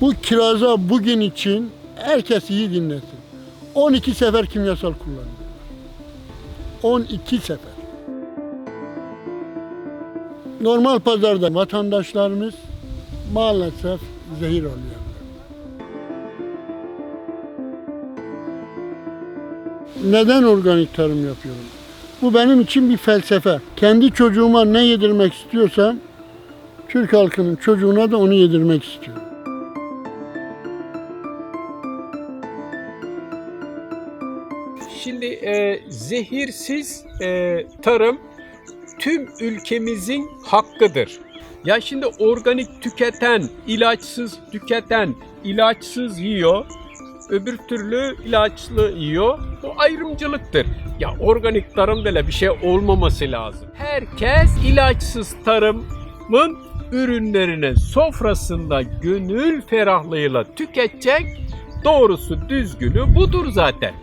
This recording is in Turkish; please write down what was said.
Bu kiraza bugün için herkes iyi dinlesin. 12 sefer kimyasal kullanıyor. 12 sefer. Normal pazarda vatandaşlarımız maalesef zehir oluyor. Neden organik tarım yapıyorum? Bu benim için bir felsefe. Kendi çocuğuma ne yedirmek istiyorsam Türk halkının çocuğuna da onu yedirmek istiyorum. Şimdi e, zehirsiz e, tarım tüm ülkemizin hakkıdır. Ya şimdi organik tüketen, ilaçsız tüketen, ilaçsız yiyor. Öbür türlü ilaçlı yiyor. Bu ayrımcılıktır. Ya organik tarım böyle bir şey olmaması lazım. Herkes ilaçsız tarımın ürünlerini sofrasında gönül ferahlığıyla tüketecek. Doğrusu düzgünü budur zaten.